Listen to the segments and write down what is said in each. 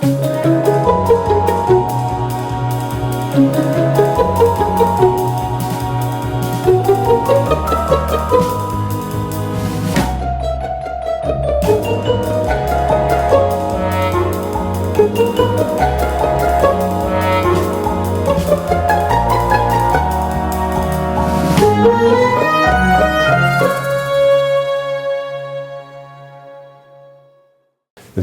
Thank you.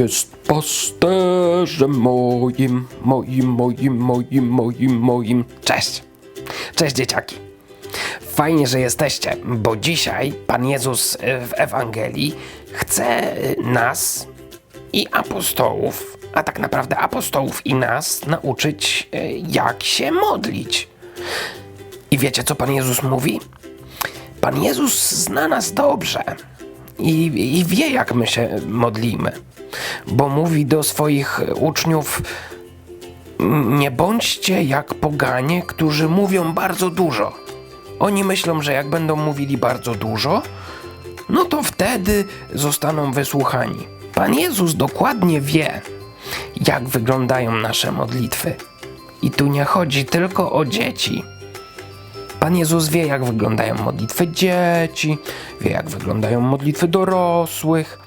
Jest pasterzem moim, moim, moim, moim, moim, moim. Cześć! Cześć dzieciaki! Fajnie, że jesteście, bo dzisiaj Pan Jezus e, w Ewangelii chce e, nas i apostołów, a tak naprawdę apostołów i nas nauczyć, e, jak się modlić. I wiecie, co Pan Jezus mówi? Pan Jezus zna nas dobrze i, i wie, jak my się modlimy, bo mówi do swoich uczniów: Nie bądźcie jak poganie, którzy mówią bardzo dużo. Oni myślą, że jak będą mówili bardzo dużo, no to wtedy zostaną wysłuchani. Pan Jezus dokładnie wie, jak wyglądają nasze modlitwy. I tu nie chodzi tylko o dzieci. Pan Jezus wie, jak wyglądają modlitwy dzieci, wie, jak wyglądają modlitwy dorosłych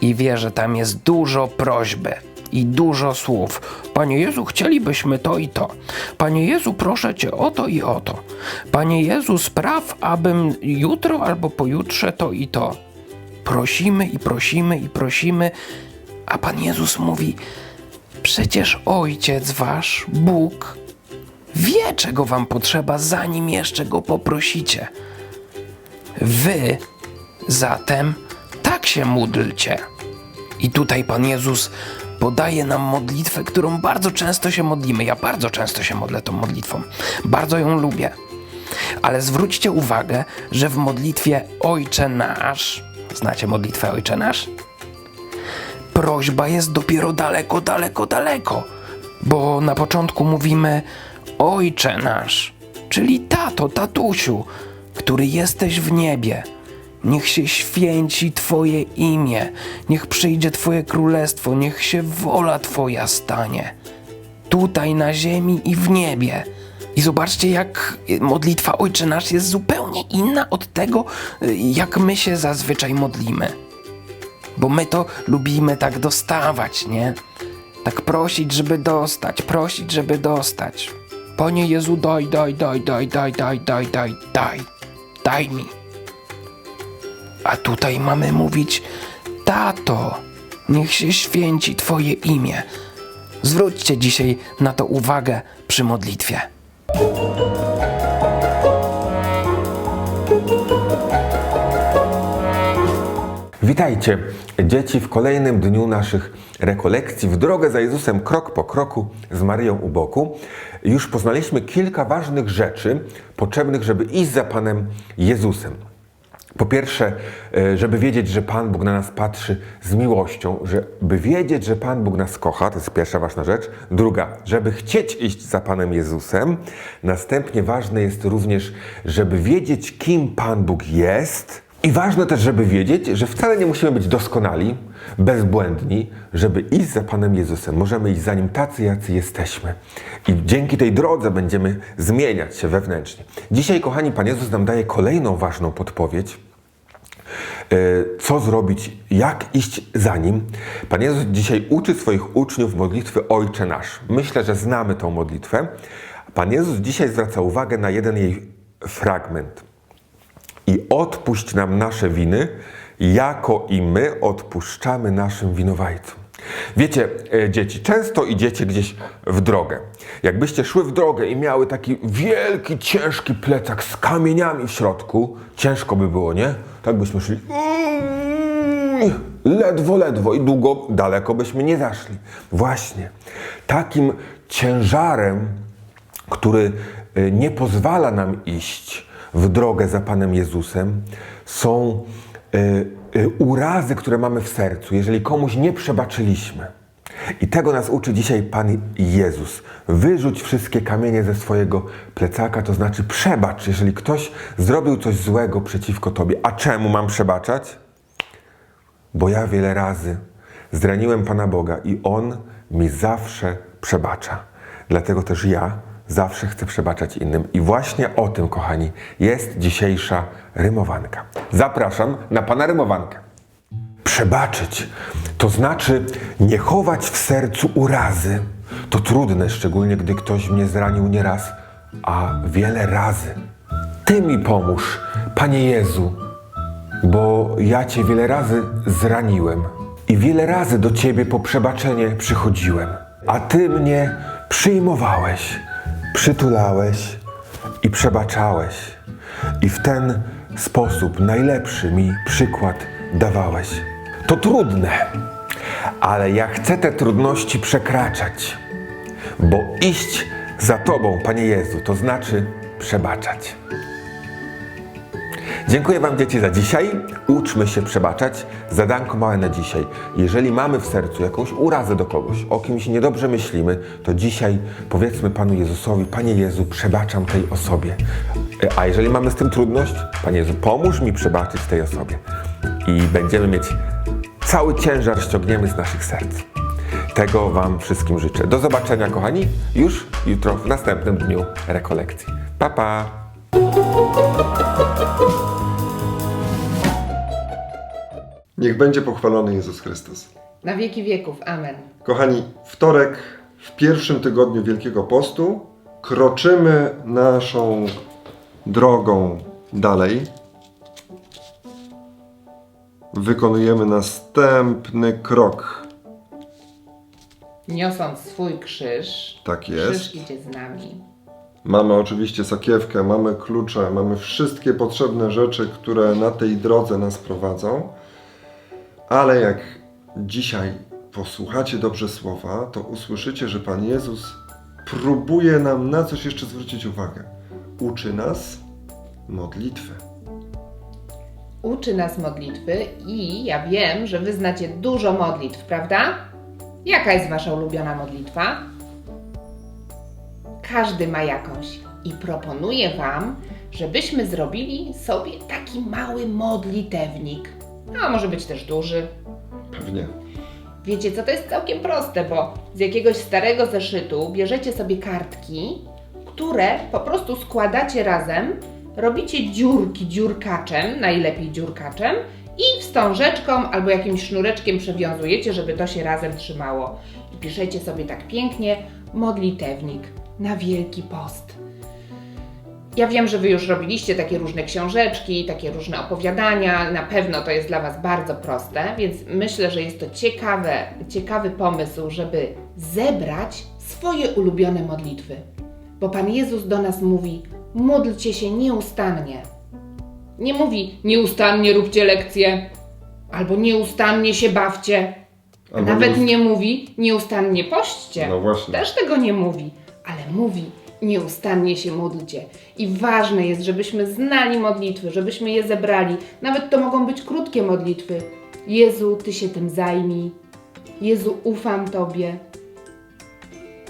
i wie, że tam jest dużo prośby i dużo słów. Panie Jezu, chcielibyśmy to i to. Panie Jezu, proszę Cię o to i o to. Panie Jezu, spraw, abym jutro albo pojutrze to i to. Prosimy i prosimy i prosimy, a Pan Jezus mówi: Przecież Ojciec Wasz, Bóg, wie, czego wam potrzeba, zanim jeszcze go poprosicie. Wy zatem tak się módlcie. I tutaj Pan Jezus podaje nam modlitwę, którą bardzo często się modlimy. Ja bardzo często się modlę tą modlitwą. Bardzo ją lubię. Ale zwróćcie uwagę, że w modlitwie Ojcze Nasz, znacie modlitwę Ojcze Nasz? prośba jest dopiero daleko, daleko, daleko. Bo na początku mówimy Ojcze nasz, czyli tato, tatusiu, który jesteś w niebie. Niech się święci Twoje imię, niech przyjdzie Twoje królestwo, niech się wola Twoja stanie. Tutaj na ziemi i w niebie. I zobaczcie, jak modlitwa Ojcze Nasz jest zupełnie inna od tego, jak my się zazwyczaj modlimy. Bo my to lubimy tak dostawać, nie? Tak prosić, żeby dostać, prosić, żeby dostać. Panie Jezu, daj, daj, daj, daj, daj, daj, daj, daj, daj, daj mi. A tutaj mamy mówić, tato, niech się święci Twoje imię. Zwróćcie dzisiaj na to uwagę przy modlitwie. Witajcie, dzieci, w kolejnym dniu naszych rekolekcji w drogę za Jezusem krok po kroku z Maryją u boku. Już poznaliśmy kilka ważnych rzeczy potrzebnych, żeby iść za Panem Jezusem. Po pierwsze, e, żeby wiedzieć, że Pan Bóg na nas patrzy z miłością, żeby wiedzieć, że Pan Bóg nas kocha, to jest pierwsza ważna rzecz. Druga, żeby chcieć iść za Panem Jezusem. Następnie ważne jest również, żeby wiedzieć, kim Pan Bóg jest. I ważne też, żeby wiedzieć, że wcale nie musimy być doskonali, bezbłędni, żeby iść za Panem Jezusem. Możemy iść za Nim tacy, jacy jesteśmy. I dzięki tej drodze będziemy zmieniać się wewnętrznie. Dzisiaj, kochani, Pan Jezus nam daje kolejną ważną podpowiedź e, co zrobić, jak iść za Nim. Pan Jezus dzisiaj uczy swoich uczniów modlitwy Ojcze Nasz. Myślę, że znamy tą modlitwę. Pan Jezus dzisiaj zwraca uwagę na jeden jej fragment. I odpuść nam nasze winy, jako i my odpuszczamy naszym winowajcom. Wiecie, e, dzieci, często idziecie gdzieś w drogę. Jakbyście szły w drogę i miały taki wielki, ciężki plecak z kamieniami w środku, ciężko by było, nie? Tak byśmy szli. ledwo, ledwo i długo, daleko byśmy nie zaszli. Właśnie takim ciężarem, który y, nie pozwala nam iść w drogę za Panem Jezusem, są y, y, urazy, które mamy w sercu, jeżeli komuś nie przebaczyliśmy. I tego nas uczy dzisiaj Pan Jezus. Wyrzuć wszystkie kamienie ze swojego plecaka, to znaczy przebacz, jeżeli ktoś zrobił coś złego przeciwko Tobie. A czemu mam przebaczać? Bo ja wiele razy zraniłem Pana Boga i On mi zawsze przebacza. Dlatego też ja zawsze chcę przebaczać innym. I właśnie o tym, kochani, jest dzisiejsza rymowanka. Zapraszam na Pana rymowankę. Przebaczyć to znaczy nie chować w sercu urazy. To trudne, szczególnie gdy ktoś mnie zranił nie raz, a wiele razy. Ty mi pomóż, Panie Jezu, bo ja Cię wiele razy zraniłem i wiele razy do Ciebie po przebaczenie przychodziłem, a Ty mnie przyjmowałeś, przytulałeś i przebaczałeś. I w ten sposób najlepszy mi przykład dawałeś. To trudne, ale ja chcę te trudności przekraczać, bo iść za Tobą, Panie Jezu, to znaczy przebaczać. Dziękuję Wam dzieci za dzisiaj. Uczmy się przebaczać. Zadanko małe na dzisiaj. Jeżeli mamy w sercu jakąś urazę do kogoś, o kimś niedobrze myślimy, to dzisiaj powiedzmy Panu Jezusowi, Panie Jezu, przebaczam tej osobie. A jeżeli mamy z tym trudność, Panie Jezu, pomóż mi przebaczyć tej osobie. I będziemy mieć cały ciężar ściągniemy z naszych serc. Tego Wam wszystkim życzę. Do zobaczenia, kochani, już jutro w następnym dniu rekolekcji. Pa, pa! Niech będzie pochwalony Jezus Chrystus. Na wieki wieków. Amen. Kochani, wtorek w pierwszym tygodniu Wielkiego Postu kroczymy naszą drogą dalej. Wykonujemy następny krok. Niosąc swój krzyż, Tak jest. krzyż idzie z nami. Mamy oczywiście sakiewkę, mamy klucze, mamy wszystkie potrzebne rzeczy, które na tej drodze nas prowadzą. Ale jak dzisiaj posłuchacie dobrze słowa, to usłyszycie, że Pan Jezus próbuje nam na coś jeszcze zwrócić uwagę. Uczy nas modlitwy. Uczy nas modlitwy i ja wiem, że wy znacie dużo modlitw, prawda? Jaka jest wasza ulubiona modlitwa? Każdy ma jakąś i proponuję wam, żebyśmy zrobili sobie taki mały modlitewnik. A może być też duży. Pewnie. Wiecie co, to jest całkiem proste, bo z jakiegoś starego zeszytu bierzecie sobie kartki, które po prostu składacie razem, robicie dziurki dziurkaczem, najlepiej dziurkaczem i wstążeczką albo jakimś sznureczkiem przewiązujecie, żeby to się razem trzymało. I piszecie sobie tak pięknie modlitewnik na Wielki Post. Ja wiem, że Wy już robiliście takie różne książeczki, takie różne opowiadania. Na pewno to jest dla Was bardzo proste, więc myślę, że jest to ciekawe, ciekawy pomysł, żeby zebrać swoje ulubione modlitwy. Bo Pan Jezus do nas mówi: módlcie się nieustannie. Nie mówi nieustannie róbcie lekcje, albo nieustannie się bawcie. Albo Nawet nieust- nie mówi nieustannie pośćcie. No właśnie. Też tego nie mówi, ale mówi nieustannie się módlcie. I ważne jest, żebyśmy znali modlitwy, żebyśmy je zebrali. Nawet to mogą być krótkie modlitwy. Jezu, Ty się tym zajmij. Jezu, ufam Tobie.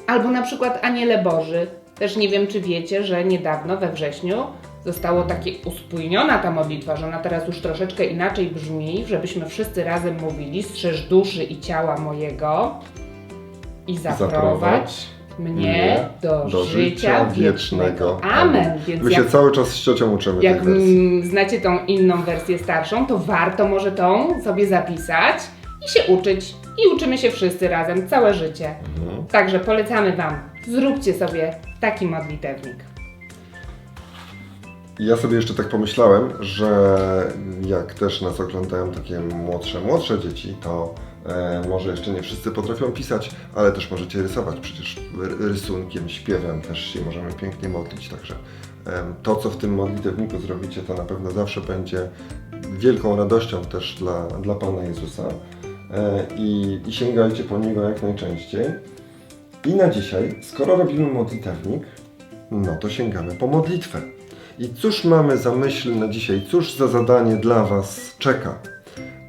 Albo na przykład Aniele Boży. Też nie wiem, czy wiecie, że niedawno we wrześniu zostało takie uspójniona ta modlitwa, że ona teraz już troszeczkę inaczej brzmi, żebyśmy wszyscy razem mówili: strzeż duszy i ciała mojego i zaprowadź Zaprowadź mnie do, życia wiecznego. Amen. Więc My jak, się cały czas z ciocią uczymy jak tej znacie tą inną wersję starszą, to warto może tą sobie zapisać i się uczyć. I uczymy się wszyscy razem, całe życie. Mhm. Także polecamy Wam, zróbcie sobie taki modlitewnik. Ja sobie jeszcze tak pomyślałem, że jak też nas oglądają takie młodsze, młodsze dzieci, to e, może jeszcze nie wszyscy potrafią pisać, ale też możecie rysować. Przecież ry- rysunkiem, śpiewem też się możemy pięknie modlić. Także to, co w tym modlitewniku zrobicie, to na pewno zawsze będzie wielką radością też dla, dla Pana Jezusa e, i, i sięgajcie po Niego jak najczęściej. I na dzisiaj, skoro robimy modlitewnik, no to sięgamy po modlitwę. I cóż mamy za myśl na dzisiaj? Cóż za zadanie dla Was czeka?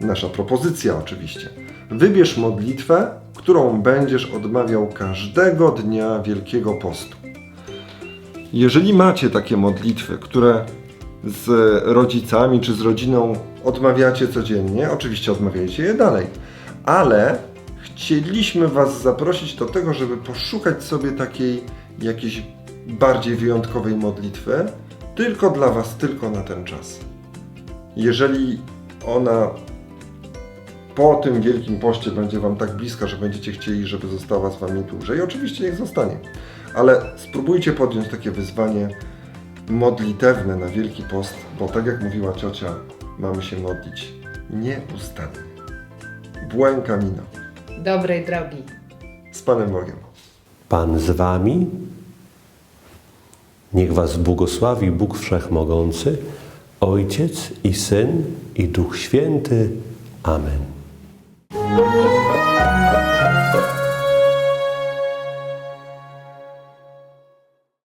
Nasza propozycja oczywiście. Wybierz modlitwę, którą będziesz odmawiał każdego dnia Wielkiego Postu. Jeżeli macie takie modlitwy, które z rodzicami czy z rodziną odmawiacie codziennie, oczywiście odmawiajcie je dalej, ale chcieliśmy Was zaprosić do tego, żeby poszukać sobie takiej jakiejś bardziej wyjątkowej modlitwy, tylko dla Was, tylko na ten czas. Jeżeli ona po tym Wielkim Poście będzie Wam tak bliska, że będziecie chcieli, żeby została z Wami dłużej, oczywiście niech zostanie. Ale spróbujcie podjąć takie wyzwanie modlitewne na Wielki Post, bo tak jak mówiła ciocia, mamy się modlić nieustannie. Błęka camino. Dobrej drogi. Z Panem Bogiem. Pan z wami. Niech was błogosławi Bóg Wszechmogący, Ojciec i Syn i Duch Święty. Amen. Música